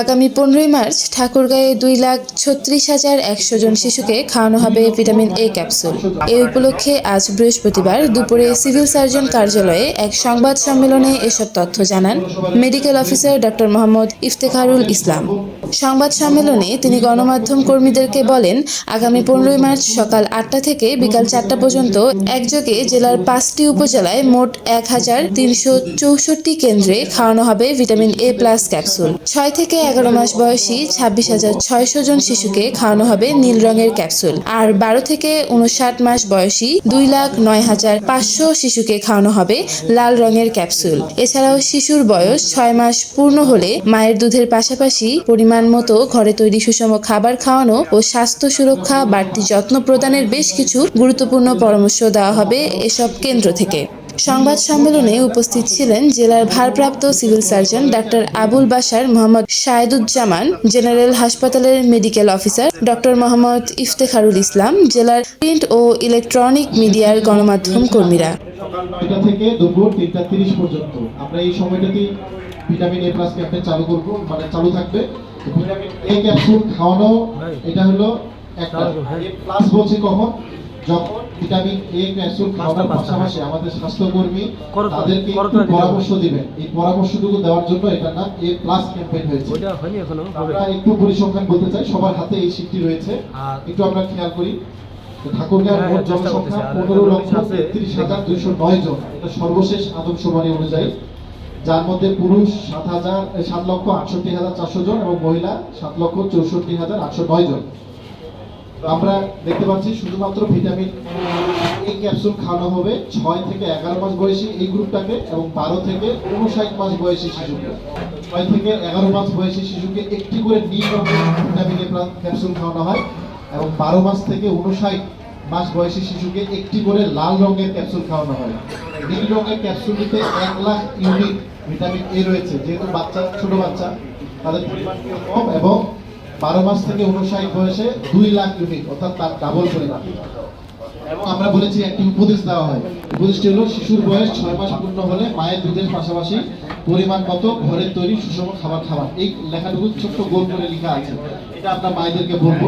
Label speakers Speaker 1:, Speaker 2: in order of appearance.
Speaker 1: আগামী পনেরোই মার্চ ঠাকুরগাঁয়ে দুই লাখ ছত্রিশ হাজার একশো জন শিশুকে খাওয়ানো হবে ভিটামিন এ ক্যাপসুল। এ উপলক্ষে আজ বৃহস্পতিবার দুপুরে সিভিল সার্জন কার্যালয়ে এক সংবাদ সম্মেলনে এসব তথ্য জানান medical officer doctor Mohammad Iftekharul Islam. সংবাদ সম্মেলনে তিনি গণমাধ্যম কর্মীদেরকে বলেন, আগামী পনেরোই মার্চ সকাল আটটা থেকে বিকাল চারটা পর্যন্ত একযোগে জেলার পাঁচটি উপজেলায় মোট এক হাজার তিনশো চৌষট্টি কেন্দ্রে খাওয়ানো হবে ভিটামিন এ প্লাস ক্যাপসুল। ছয় থেকে এগারো মাস বয়সী ছাব্বিশ হাজার ছয়শো জন শিশুকে খাওয়ানো হবে নীল রঙের ক্যাপসুল। আর বারো থেকে উনষাট মাস বয়সী দুই লাখ নয় হাজার পাঁচশো শিশুকে খাওয়ানো হবে লাল রঙের ক্যাপসুল। এছাড়াও শিশুর বয়স ছয় মাস পূর্ণ হলে মায়ের দুধের পাশাপাশি পরিমাণ মতো ঘরে তৈরি সুষম খাবার খাওয়ানো ও স্বাস্থ্য সুরক্ষা বাড়তি যত্ন প্রদানের বেশ কিছু গুরুত্বপূর্ণ পরামর্শ দেওয়া হবে এসব কেন্দ্র থেকে। সংবাদ সম্মেলনে উপস্থিত ছিলেন জেলার ভারপ্রাপ্ত civil surgeon doctor Abul Bashar Mohammad Shaheduzzaman, general হাসপাতালের medical officer doctor Mohammad Iftekharul Islam, জেলার প্রিন্ট ও ইলেকট্রনিক মিডিয়ার গণমাধ্যম কর্মীরা।
Speaker 2: সকাল নয়টা থেকে দুপুর তিনটা তিরিশ পর্যন্ত। আমরা এই ভিটামিন এ প্লাস চালু করব মানে চালু থাকবে। ভিটামিন এ ক্যাপসুল খাওয়ানো এটা হলো একটা প্লাস বলছি কখন? যখন ভিটামিন এ ক্যাপসুল খাওয়ানোর পাশাপাশি আমাদের স্বাস্থ্যকর্মী তাদেরকে পরামর্শ দিবেন। এই পরামর্শটুকু দেওয়ার জন্য নাম এ প্লাস ক্যাম্পেইন হয়েছে। আমরা একটু পরিসংখ্যান বলতে চাই সবার হাতে এই শীটটি রয়েছে। একটু আমরা খেয়াল করি। তো ঠাকুরগাঁর
Speaker 3: হ্যাঁ,
Speaker 2: মোট
Speaker 3: হ্যাঁ,
Speaker 2: জনসংখ্যা পনেরো লক্ষ তেত্রিশ হাজার দুইশো নয় জন। এটা সর্বশেষ আদমশুমারি অনুযায়ী। যার মধ্যে পুরুষ সাত হাজার সাত লক্ষ আটষট্টি হাজার চারশো জন এবং মহিলা সাত লক্ষ চৌষট্টি হাজার আটশো নয় জন। আমরা দেখতে পাচ্ছি শুধুমাত্র ভিটামিন এই ক্যাপসুল খাওয়ানো হবে, ছয় থেকে এগারো মাস বয়সী এই গ্রুপটাকে এবং বারো থেকে উনষাট মাস বয়সী শিশুকে। ছয় থেকে এগারো মাস বয়সী শিশুকে একটি করে রঙের ভিটামিন এ ক্যাপসুল খাওয়ানো হয় এবং বারো মাস থেকে উনষাট মাস বয়সী শিশুকে একটি করে লাল রঙের ক্যাপসুল খাওয়ানো হয়। নীল রঙের ক্যাপসুলটিতে এক লাখ ইউনিট ভিটামিন এ রয়েছে। যেহেতু বাচ্চা, ছোট বাচ্চা, তাদের পরিমাণ কম এবং বারো মাস থেকে উনষাট বয়সে দুই লাখ ইউনিট অর্থাৎ তার ডাবল পরিমাণ। এবং আমরা বলেছি, একটি উপদেশ দেওয়া হয়। উপদেশটি হলো, শিশুর বয়স ছয় মাস পূর্ণ হলে মায়ের দুধের পাশাপাশি পরিমাণ মতো ঘরের তৈরি সুষম খাবার খাওয়া এই লেখাটুকু ছোট্ট গোল করে লেখা আছে। এটা আমরা মায়েদেরকে বলব।